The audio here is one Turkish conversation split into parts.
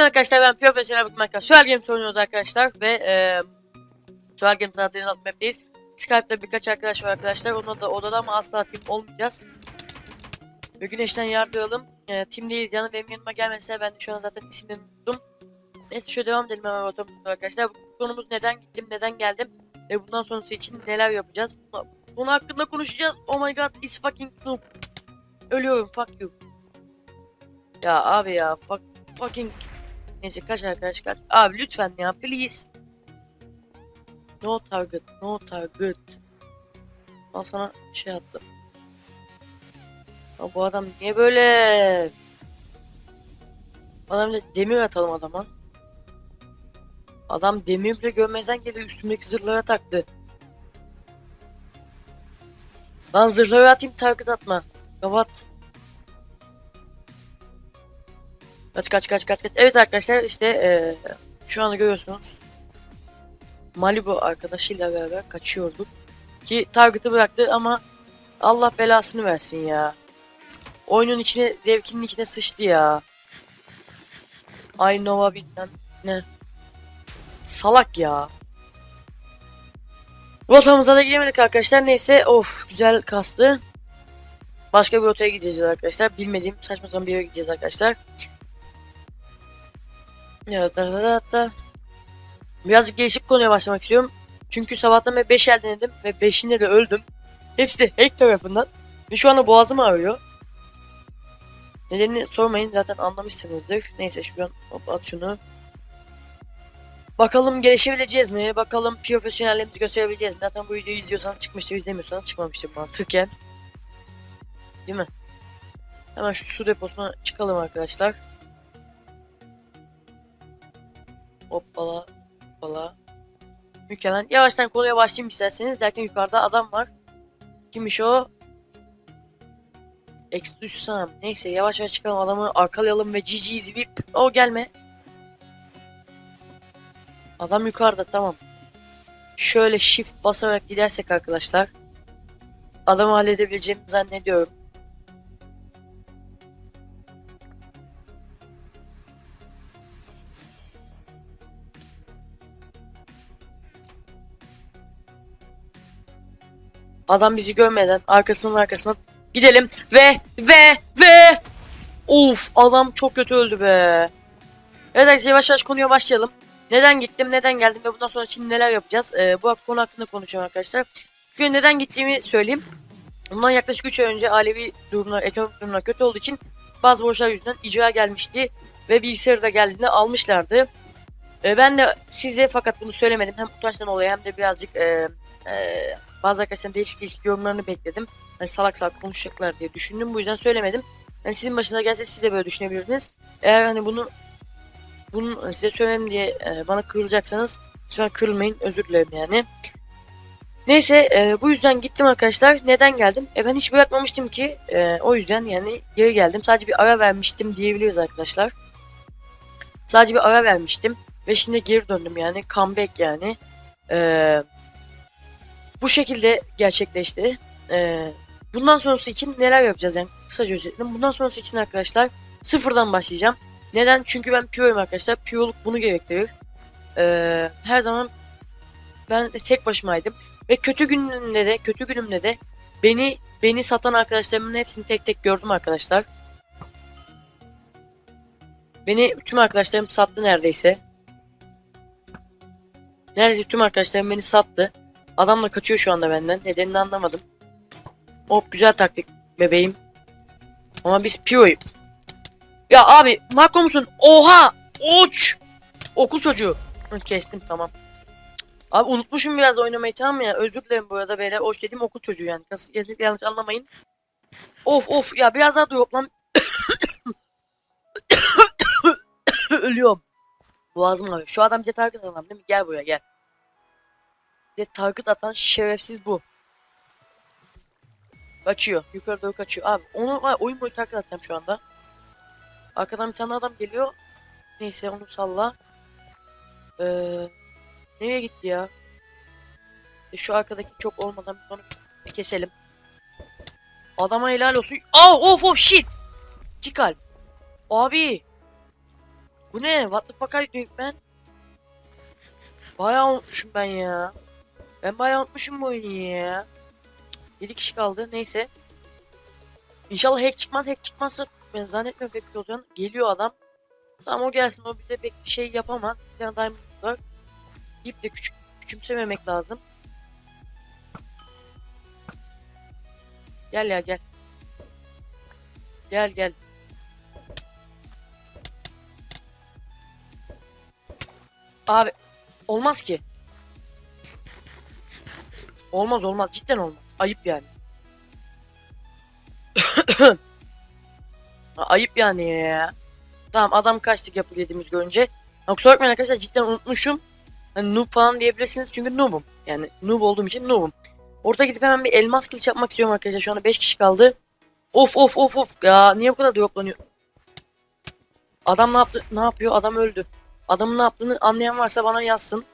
Günaydın arkadaşlar ben Profesyonel Bakmakta Suel Games oynuyoruz arkadaşlar ve e, Suel Games adlı alt map'teyiz. Skype'da birkaç arkadaş var arkadaşlar. Onunla da odada ama asla team olmayacağız. Ve güneşten yardıralım. E, team'deyiz yani benim yanıma gelmese ben de şu an zaten isimlerini unuttum. Neyse şöyle devam edelim hemen arkadaşlar. Bu konumuz neden gittim, neden geldim ve bundan sonrası için neler yapacağız. Bunu, bunu hakkında konuşacağız. Oh my god, it's fucking noob. Ölüyorum, fuck you. Ya abi ya, fuck, fucking... Neyse kaç arkadaş kaç. Abi lütfen ya, please. No target, no target. Al sana şey attım. Ya bu adam niye böyle? Adam bile demir atalım adama. Adam demir bile görmezden geldi üstümdeki zırhlara taktı. Lan zırhları atayım target atma. Kapat. Kaç kaç kaç kaç kaç. Evet arkadaşlar işte eee şu anda görüyorsunuz. Malibu arkadaşıyla beraber kaçıyorduk. Ki target'ı bıraktı ama Allah belasını versin ya. Oyunun içine, zevkinin içine sıçtı ya. Ay Nova bilmem ne. Salak ya. Rotamıza da giremedik arkadaşlar. Neyse of güzel kastı. Başka bir rotaya gideceğiz arkadaşlar. Bilmediğim saçma sapan bir yere gideceğiz arkadaşlar. Da. Birazcık değişik konuya başlamak istiyorum. Çünkü sabahtan beri 5 el denedim ve 5'inde de öldüm. Hepsi hack tarafından. Ve şu anda boğazım ağrıyor. Nedenini sormayın zaten anlamışsınızdır. Neyse şuradan hop at şunu. Bakalım gelişebileceğiz mi? Bakalım profesyonelliğimizi gösterebileceğiz mi? Zaten bu videoyu izliyorsanız çıkmıştır, izlemiyorsanız çıkmamıştır mantıken. Değil mi? Hemen şu su deposuna çıkalım arkadaşlar. Hoppala, hoppala. Mükemmel. Yavaştan konuya başlayayım isterseniz. Derken yukarıda adam var. Kimmiş o? Extrusion. Neyse yavaş yavaş çıkalım adamı arkalayalım ve GG's VIP. O gelme. Adam yukarıda tamam. Şöyle shift basarak gidersek arkadaşlar. Adamı halledebileceğimi zannediyorum. Adam bizi görmeden arkasının arkasından gidelim ve ve ve Of adam çok kötü öldü be. Evet arkadaşlar yavaş yavaş konuya başlayalım. Neden gittim, neden geldim ve bundan sonra şimdi neler yapacağız? Ee, bu konu hakkında konuşacağım arkadaşlar. Bugün neden gittiğimi söyleyeyim. Bundan yaklaşık 3 ay önce ailevi durumlar, ekonomik durumlar kötü olduğu için bazı borçlar yüzünden icra gelmişti. Ve bilgisayarı da geldiğinde almışlardı. Ee, ben de size fakat bunu söylemedim. Hem utançtan dolayı hem de birazcık e, e, bazı arkadaşların değişik değişik yorumlarını bekledim. Hani salak salak konuşacaklar diye düşündüm. Bu yüzden söylemedim. Yani sizin başına gelse siz de böyle düşünebilirdiniz. Eğer hani bunu bunu size söyledim diye e, bana kırılacaksanız lütfen kırılmayın. Özür dilerim yani. Neyse e, bu yüzden gittim arkadaşlar. Neden geldim? E ben hiç bırakmamıştım ki. E, o yüzden yani geri geldim. Sadece bir ara vermiştim diyebiliyoruz arkadaşlar. Sadece bir ara vermiştim. Ve şimdi geri döndüm yani. Comeback yani. E, bu şekilde gerçekleşti. E, bundan sonrası için neler yapacağız yani? Kısaca özetledim. Bundan sonrası için arkadaşlar sıfırdan başlayacağım. Neden? Çünkü ben Pure'yum arkadaşlar. Pure'luk bunu gerektirir. Ee, her zaman ben tek başımaydım. Ve kötü günümde de, kötü günümde de beni beni satan arkadaşlarımın hepsini tek tek gördüm arkadaşlar. Beni tüm arkadaşlarım sattı neredeyse. Neredeyse tüm arkadaşlarım beni sattı. Adam da kaçıyor şu anda benden. Nedenini anlamadım. Hop güzel taktik bebeğim. Ama biz Pure'yum. Ya abi Marco musun? Oha! Uç! Okul çocuğu. Kestim tamam. Abi unutmuşum biraz oynamayı tamam ya? Özür dilerim bu arada beyler. Oç dediğim okul çocuğu yani. Kes- Kesinlikle yanlış anlamayın. Of of ya biraz daha dur lan. Ölüyorum. Boğazım ağrıyor. Şu adam bize target atan değil mi? Gel buraya gel. Bize target atan şerefsiz bu. Kaçıyor. Yukarı doğru kaçıyor. Abi onu oyun boyu target atacağım şu anda. Arkadan bir tane adam geliyor. Neyse onu salla. Ee, nereye gitti ya? E, şu arkadaki çok olmadan bir onu keselim. Adama helal olsun. Oh of of shit. İki kalp. Abi. Bu ne? What the fuck are you doing man? Bayağı unutmuşum ben ya. Ben bayağı unutmuşum bu oyunu ya. 7 kişi kaldı. Neyse. İnşallah hack çıkmaz. Hack çıkmazsa ben zannetmiyorum pek bir şey olacağını. Geliyor adam. Tamam o gelsin. O bize pek bir şey yapamaz. Bir tane diamond var. İp de küçük, küçümsememek lazım. Gel ya gel. Gel gel. Abi olmaz ki. Olmaz olmaz cidden olmaz. Ayıp yani. Ayıp yani ya. Tamam adam kaçtık yapı yediğimiz görünce. Ya Kusura bakmayın arkadaşlar cidden unutmuşum. Hani noob falan diyebilirsiniz çünkü noobum. Yani noob olduğum için noobum. Orada gidip hemen bir elmas kılıç yapmak istiyorum arkadaşlar. Şu anda 5 kişi kaldı. Of of of of. Ya niye bu kadar droplanıyor? Adam ne yaptı? Ne yapıyor? Adam öldü. Adamın ne yaptığını anlayan varsa bana yazsın.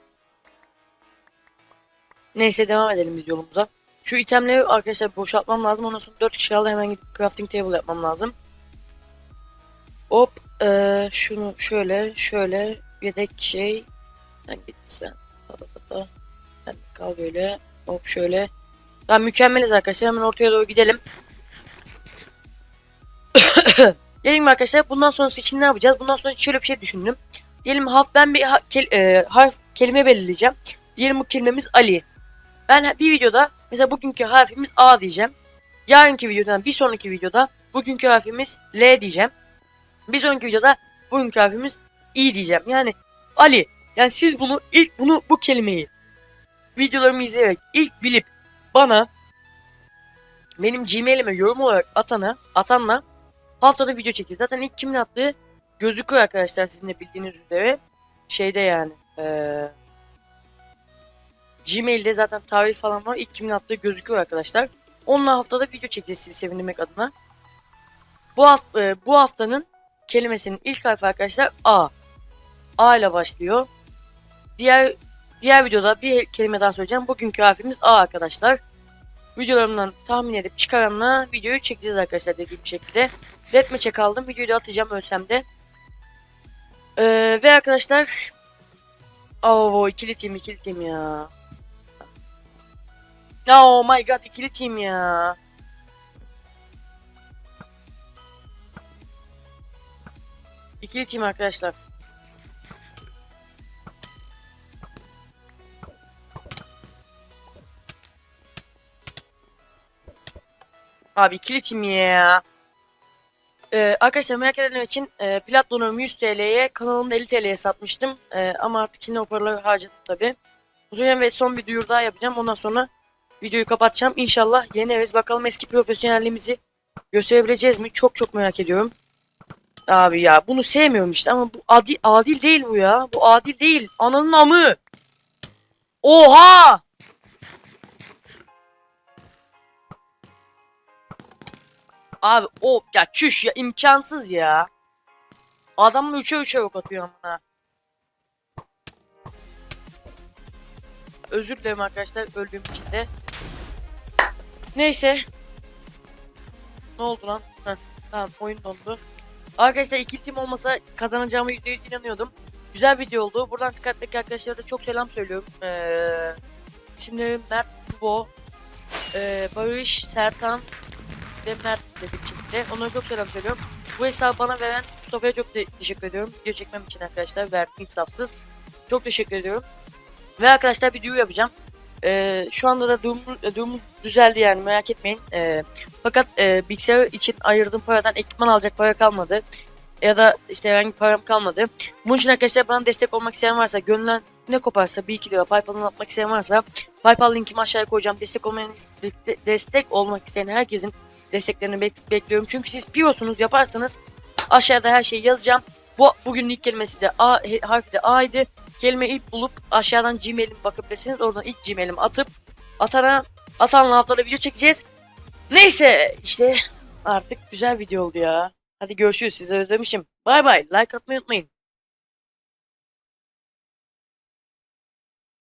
Neyse devam edelim biz yolumuza. Şu itemleri arkadaşlar boşaltmam lazım. Ondan sonra 4 kişi kaldı. Hemen gidip crafting table yapmam lazım. Hop. eee, şunu şöyle şöyle yedek şey. Sen git sen. Sen kal böyle. Hop şöyle. Tamam mükemmeliz arkadaşlar. Hemen ortaya doğru gidelim. Dedim mi arkadaşlar bundan sonrası için ne yapacağız? Bundan sonra şöyle bir şey düşündüm. Diyelim harf ben bir ha- kel- e, harf kelime belirleyeceğim. Diyelim bu kelimemiz Ali. Ben bir videoda mesela bugünkü harfimiz A diyeceğim. Yarınki videodan bir sonraki videoda bugünkü harfimiz L diyeceğim. Bir sonraki videoda bugünkü harfimiz İ diyeceğim. Yani Ali. Yani siz bunu ilk bunu bu kelimeyi videolarımı izleyerek ilk bilip bana benim Gmail'ime yorum olarak atana atanla haftada video çekeceğiz. Zaten ilk kimin attığı gözüküyor arkadaşlar sizin de bildiğiniz üzere. Şeyde yani eee Gmail'de zaten tarih falan var. İlk kimin attığı gözüküyor arkadaşlar. Onunla haftada video çekeceğiz sizi sevindirmek adına. Bu, hafta, e, bu haftanın kelimesinin ilk harfi arkadaşlar A. A ile başlıyor. Diğer diğer videoda bir kelime daha söyleyeceğim. Bugünkü harfimiz A arkadaşlar. Videolarımdan tahmin edip çıkaranla videoyu çekeceğiz arkadaşlar dediğim şekilde. Deathmatch'e kaldım. Videoyu da atacağım ölsem de. Ee, ve arkadaşlar Oo ikili team ikili team ya. Ya oh my god ikili team ya. İkili team arkadaşlar. Abi ikili team ya. Ee, arkadaşlar merak edenler için e, Platinum 100 TL'ye kanalımda 50 TL'ye satmıştım. E, ama artık yine o paraları harcadım tabi. Uzun ve son bir duyuru daha yapacağım. Ondan sonra videoyu kapatacağım. İnşallah yeni evimiz bakalım eski profesyonelliğimizi gösterebileceğiz mi? Çok çok merak ediyorum. Abi ya bunu sevmiyorum işte ama bu adil, adil değil bu ya. Bu adil değil. Ananın amı. Oha! Abi o ya çüş ya imkansız ya. Adam 3'e 3'e yok atıyor amına. Özür dilerim arkadaşlar öldüğüm için de. Neyse. Ne oldu lan? Heh, tamam oyun dondu. Arkadaşlar iki tim olmasa kazanacağımı %100 inanıyordum. Güzel video oldu. Buradan Skype'daki arkadaşlara da çok selam söylüyorum. Ee, isimlerim Mert Puvo, ee, Barış, Sertan, ve Mert dedik şimdi. Onlara çok selam söylüyorum. Bu hesabı bana veren Mustafa'ya çok te- teşekkür ediyorum. Video çekmem için arkadaşlar verdi insafsız. Çok teşekkür ediyorum. Ve arkadaşlar bir duyuru yapacağım. Ee, şu anda da durum, durumumuz düzeldi yani merak etmeyin. Ee, fakat e, bilgisayar için ayırdığım paradan ekipman alacak para kalmadı. Ya da işte herhangi param kalmadı. Bunun için arkadaşlar bana destek olmak isteyen varsa, gönlünden ne koparsa 1-2 lira Paypal'dan atmak isteyen varsa Paypal linkimi aşağıya koyacağım. Destek olmayan, destek olmak isteyen herkesin desteklerini bek- bekliyorum. Çünkü siz piyosunuz yaparsanız aşağıda her şeyi yazacağım. Bu bugün ilk kelimesi de A harfi de A'ydı. Kelime ilk bulup aşağıdan Gmail'ime bakabilirsiniz. Oradan ilk Gmail'imi atıp atana atanla haftada video çekeceğiz. Neyse işte artık güzel video oldu ya. Hadi görüşürüz. Sizi özlemişim. Bay bay. Like atmayı unutmayın.